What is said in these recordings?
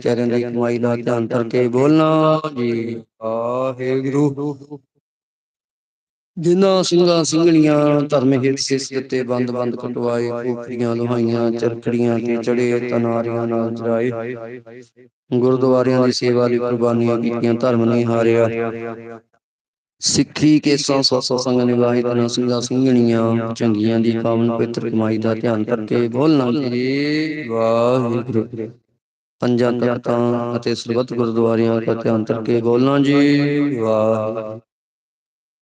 ਚਰਨ ਦੀ ਕਮਾਈ ਦਾ ਧਿਆਨ ਕਰਕੇ ਬੋਲਣਾ ਜੀ। ਵਾਹਿਗੁਰੂ। ਜਿਨ੍ਹਾਂ ਸਿੰਘਾਂ ਸਿੰਘਣੀਆਂ ਧਰਮ ਹਿਤ ਸਿਸ ਦਿੱਤੇ ਬੰਦ ਬੰਦ ਕਟਵਾਏ ਫੂਕਰੀਆਂ ਲੋਹਾਈਆਂ, ਚਰਖੜੀਆਂ ਤੇ ਚੜੇ ਤਨਾਰੀਆਂ ਨਾਲ ਚਰਾਏ ਗੁਰਦੁਆਰਿਆਂ ਦੀ ਸੇਵਾ ਲਈ ਕੁਰਬਾਨੀਆਂ ਕੀਤੀਆਂ, ਧਰਮ ਨਹੀਂ ਹਾਰਿਆ। ਸਿੱਖੀ ਕੇ ਸੌ ਸੌ ਸੌ ਸੰਗ ਨਿਭਾਏ ਤਨਾ ਸਿੰਘਾਂ ਸਿੰਘਣੀਆਂ ਚੰਗੀਆਂ ਦੀ ਪਾਵਨ ਪਵਿੱਤਰ ਕਮਾਈ ਦਾ ਧਿਆਨ ਕਰਕੇ ਬੋਲਣਾ ਜੀ। ਵਾਹਿਗੁਰੂ। ਪੰਜਾਂ ਤਖਤਾਂ ਅਤੇ ਸਰਬੱਤ ਗੁਰਦੁਆਰਿਆਂ ਦਾ ਧਿਆਨ ਕਰਕੇ ਬੋਲਣਾ ਜੀ ਵਾਹਿਗੁਰੂ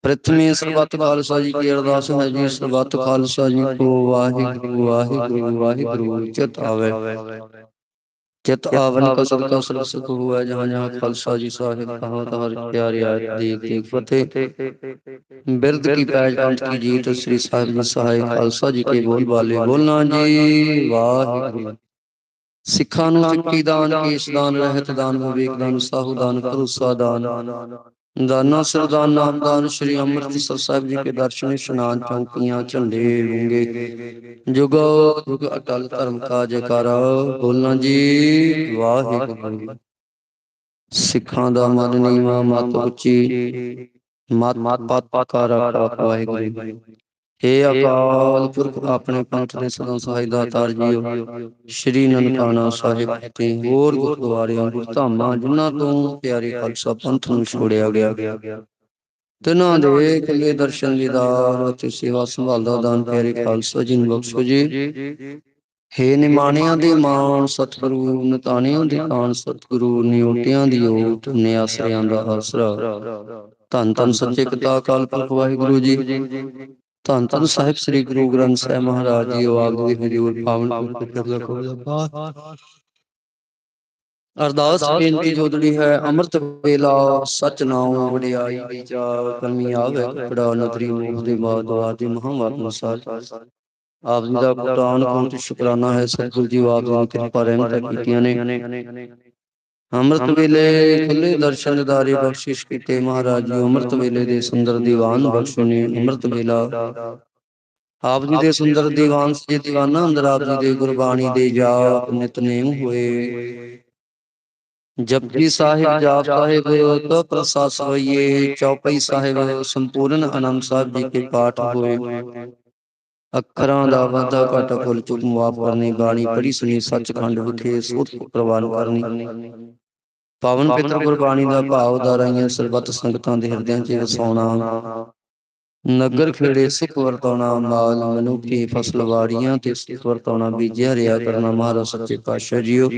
ਪ੍ਰਥਮੇ ਸਰਬੱਤ ਖਾਲਸਾ ਜੀ ਕੀ ਅਰਦਾਸ ਹੈ ਜੀ। ਸਰਬੱਤ ਖਾਲਸਾ ਜੀ ਕੋ ਵਾਹਿਗੁਰੂ ਵਾਹਿਗੁਰੂ ਵਾਹਿਗੁਰੂ ਚਿਤ ਆਵੇ ਚਿਤ ਆਵਨ ਕਾ ਸਦਕਾ ਸਰਬ ਸੁਖ ਹੋਆ ਜਹਾਂ ਜਹਾਂ ਖਾਲਸਾ ਜੀ ਸਾਹਿਬ ਕਹਾ ਹਰ ਪਿਆਰੇ ਆਇਤ ਦੇਖ ਦੇਖ ਫਤਿਹ। ਬਿਰਦ ਕੀ ਪੈਜ ਪੰਥ ਕੀ ਜੀਤ ਸ੍ਰੀ ਸਾਹਿਬ ਜੀ ਸਹਾਇ ਖਾਲਸਾ ਜੀ ਕੇ ਬੋਲ ਬਾਲੇ ਬੋਲਣਾ ਜੀ ਵਾਹਿਗੁਰੂ। ਸਿੱਖਾਂ ਨੂੰ ਸਿੱਖੀ ਦਾਨ ਕੇਸ ਦਾਨ ਰਹਿਤ ਦਾਨ ਵਿਵੇਕ ਦਾਨ ਸਾਹੂ ਦਾਨ ਭਰੋਸਾ ਦਾਨ। ਦਾਨਾ। ਸਰਦਾਨ ਨਾਮਦਾਨ ਸ੍ਰੀ ਅੰਮ੍ਰਿਤਸਰ ਸਾਹਿਬ ਜੀ ਕੇ ਦਰਸ਼ਨ ਇਸ਼ਨਾਨ ਚੌਂਕੀਆਂ ਝੰਡੇ ਲੂੰਗੇ ਜੁਗ ਜੁਗ ਅਟਲ ਧਰਮ ਕਾ ਜੈਕਾਰਾ ਬੋਲਣਾ ਜੀ ਵਾਹਿਗੁਰੂ। ਸਿੱਖਾਂ ਦਾ ਮਨ ਨੀਵਾ ਮਤ ਉੱਚੀ। ਮਤ ਪਤ ਕਾ ਰੱਖਾ ਵਾਹਿਗੁਰੂ। ਏ ਅਕਾਲ ਪੁਰਖ ਆਪਣੇ ਪੰਥ ਦੇ ਸਦਾ ਸਹਾਇ ਦਾਤਾਰ ਜੀਓ ਸ਼੍ਰੀ ਨਨਕਾਣਾ ਸਾਹਿਬ ਤੇ ਹੋਰ ਗੁਰਦੁਆਰਿਆਂ ਗੁਰਧਾਮਾਂ ਜਿਨ੍ਹਾਂ ਤੋਂ ਪਿਆਰੇ ਖਾਲਸਾ ਪੰਥ ਨੂੰ ਛੋੜਿਆ ਗਿਆ। ਤਿਨਾਂ ਦੇ ਇਕੱਲੇ ਦਰਸ਼ਨ ਦੀਦਾਰ ਅਤੇ ਸੇਵਾ ਸੰਭਾਲ ਦਾ ਦਾਨ ਪਿਆਰੇ ਖਾਲਸਾ ਜੀ ਨੂੰ ਬਖਸ਼ੋ ਜੀ। ਹੇ ਨਿਮਾਣਿਆਂ ਦੇ ਮਾਣ ਸਤਿਗੁਰੂ ਨਤਾਣਿਆਂ ਦੇ ਤਾਣ ਸਤਿਗੁਰੂ ਨਿਉਟਿਆਂ ਦੀ ਓਟ ਨਿਆਸਰਿਆਂ ਦਾ ਆਸਰਾ। ਧੰਨ ਧੰਨ ਸੱਚੇ ਪਿਤਾ ਅਕਾਲ ਪੁਰਖ ਵਾਹਿਗੁਰੂ ਜੀ। ਧੰਨ ਧੰਨ ਸਾਹਿਬ ਸ੍ਰੀ ਗੁਰੂ ਗ੍ਰੰਥ ਸਾਹਿਬ ਮਹਾਰਾਜ ਜੀ ਆਪ ਦੇ ਹਜ਼ੂਰ ਪਾਵਨ ਪਵਿੱਤਰ ਲਖੋ ਅਰਦਾਸ ਬੇਨਤੀ ਜੋਦੜੀ ਹੈ ਅੰਮ੍ਰਿਤ ਵੇਲਾ ਸਚ ਨਾਉ ਵਡਿਆਈ ਵਿਚਾਰ ਕਰਮੀ ਆਵੇ ਕਪੜਾ ਨਦਰੀ ਮੂਖ ਦੇ ਬਾਦ ਆਦਿ ਮਹਾਵਾਤ ਨਸਾਰ ਆਪ ਜੀ ਦਾ ਪੁਰਾਨ ਕੋਟ ਸ਼ੁਕਰਾਨਾ ਹੈ ਸਤਿਗੁਰੂ ਜੀ ਆਪ ਜੀ ਨੇ ਕਿਰਪਾ ਰਹਿਮਤਾਂ ਕੀਤੀਆਂ ਨੇ। ਅੰਮ੍ਰਿਤ ਵੇਲੇ ਖੁੱਲੇ ਦਰਸ਼ਨ ਦਿਦਾਰੇ ਬਖਸ਼ਿਸ਼ ਕੀਤੇ ਮਹਾਰਾਜ ਜੀ ਅੰਮ੍ਰਿਤ ਵੇਲੇ ਦੇ ਸੁੰਦਰ ਦੀਵਾਨ ਬਖਸ਼ੋ ਨੇ ਅੰਮ੍ਰਿਤ ਵੇਲਾ। ਆਪ ਜੀ ਦੇ ਸੁੰਦਰ ਦੀਵਾਨ ਸਜੇ ਦੀਵਾਨਾ ਅੰਦਰ ਆਪ ਜੀ ਦੇ ਗੁਰਬਾਣੀ ਦੇ ਜਾਪ ਨਿਤਨੇਮ ਹੋਏ। ਜਪਜੀ ਸਾਹਿਬ ਜਾਪ ਸਾਹਿਬ ਤੋ ਪ੍ਰਸਾਦ ਸਵਈਏ ਚੌਪਈ ਸਾਹਿਬ ਸੰਪੂਰਨ ਆਨੰਦ ਸਾਹਿਬ ਜੀ ਕੇ ਪਾਠ ਹੋਏ। ਅੱਖਰਾਂ ਦਾ ਵਾਧਾ ਘਾਟਾ ਭੁੱਲ ਚੁੱਕ ਮਾਫ ਕਰਨੀ ਬਾਣੀ ਪੜੀ ਸੁਣੀ ਸੱਚਖੰਡ ਵਿਖੇ ਸੋਧ ਪ੍ਰਵਾਨ ਕਰਨੀ। ਪਾਵਨ ਪਿਤਰ ਗੁਰਬਾਣੀ ਦਾ ਭਾਵ ਦਾਰਾਈਆਂ ਸਰਬੱਤ ਸੰਗਤਾਂ ਦੇ ਹਿਰਦਿਆਂ 'ਚ ਵਸਾਉਣਾ। ਨਗਰ ਖੇੜੇ ਸਿੱਖ ਵਰਤਾਉਣਾ ਮਾਲ ਮਨੁੱਖੀ ਫਸਲ ਵਾੜੀਆਂ ਤੇ ਸਿੱਖ ਵਰਤਾਉਣਾ ਬੀਜਿਆ ਰਿਆ ਕਰਨਾ ਮਹਾਰਾਜ ਸੱਚੇ ਪਾਤਸ਼ਾਹ ਜੀਓ।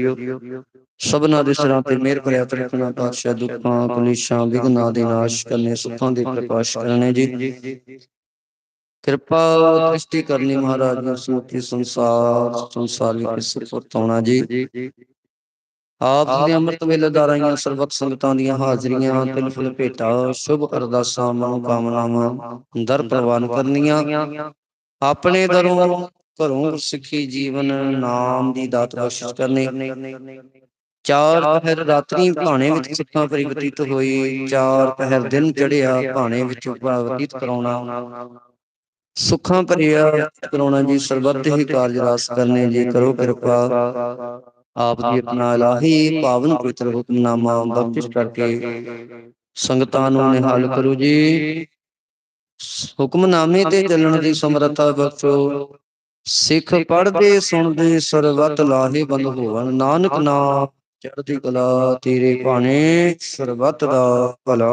ਸਭਨਾ ਦੇ ਸਿਰਾਂ ਤੇ ਮਿਹਰ ਭਰਿਆ ਤਰਕਣਾ ਪਾਤਸ਼ਾਹ ਦੁੱਖਾਂ ਕਲੇਸ਼ਾਂ ਵਿਗਨਾਂ ਦੇ ਨਾਸ਼ ਕਰਨੇ ਸੁੱਖਾਂ ਦੇ ਪ੍ਰਕਾਸ਼ ਕਰਨੇ ਜੀ। ਕਿਰਪਾ ਦ੍ਰਿਸ਼ਟੀ ਕਰਨੀ ਮਹਾਰਾਜ ਨੂੰ ਸਮੁੱਚੇ ਸੰਸਾਰ ਸੰਸਾਰ ਸੁਖ ਵਰਤਾਉਣਾ ਜੀ। ਆਪ ਜੀ ਦੇ ਅੰਮ੍ਰਿਤ ਵੇਲੇ ਦਾਰਾਈਆਂ ਸਰਬੱਤ ਸੰਗਤਾਂ ਦੀਆਂ ਹਾਜ਼ਰੀਆਂ ਤਿਲ ਫੁਲ ਭੇਟਾ ਸ਼ੁਭ ਅਰਦਾਸਾਂ ਮਨੋ ਕਾਮਨਾਵਾਂ ਦਰ ਪ੍ਰਵਾਨ ਕਰਨੀਆਂ। ਆਪਣੇ ਦਰੋਂ ਘਰੋਂ ਸਿੱਖੀ ਜੀਵਨ ਨਾਮ ਦੀ ਦਾਤ ਬਖਸ਼ਿਸ਼ ਕਰਨੀ। ਚਾਰ ਪਹਿਰ ਰਾਤਰੀ ਭਾਣੇ ਵਿੱਚ ਸਿੱਖਾਂ ਪਰੀ ਬਤੀਤ ਹੋਈ। ਚਾਰ ਪਹਿਰ ਦਿਨ ਚੜਿਆ ਭਾਣੇ ਵਿੱਚ ਬਤੀਤ ਕਰਾਉਣਾ। ਸੁੱਖਾਂ ਭਰਿਆ ਕਰਾਉਣਾ ਜੀ ਸਰਬੱਤ ਹੀ ਕਾਰਜ ਰਾਸ ਕਰਨੇ ਜੀ ਕਰੋ ਕਿਰਪਾ। ਆਪ ਜੀ ਆਪਣਾ ਇਲਾਹੀ ਪਾਵਨ ਪਵਿੱਤਰ ਹੁਕਮਨਾਮਾ ਬਖਸ਼ਿਸ਼ ਕਰਕੇ ਸੰਗਤਾਂ ਨੂੰ ਨਿਹਾਲ ਕਰੋ ਜੀ। ਹੁਕਮਨਾਮੇ ਤੇ ਚੱਲਣ ਦੀ ਸਮਰੱਥਾ ਬਖਸ਼ੋ। ਸਿੱਖ ਪੜ੍ਹਦੇ ਸੁਣਦੇ ਸਰਬੱਤ ਲਾਹੇ ਬੰਦ ਹੋਵਨ ਨਾਨਕ ਨਾਮ ਚੜ੍ਹਦੀ ਕਲਾ ਤੇਰੇ ਭਾਣੇ ਸਰਬੱਤ ਦਾ ਭਲਾ।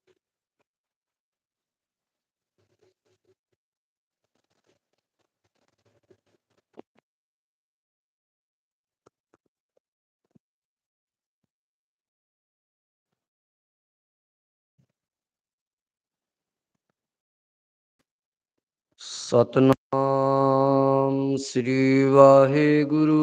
ਸਤਨਾਮ ਸ੍ਰੀ ਵਾਹਿਗੁਰੂ।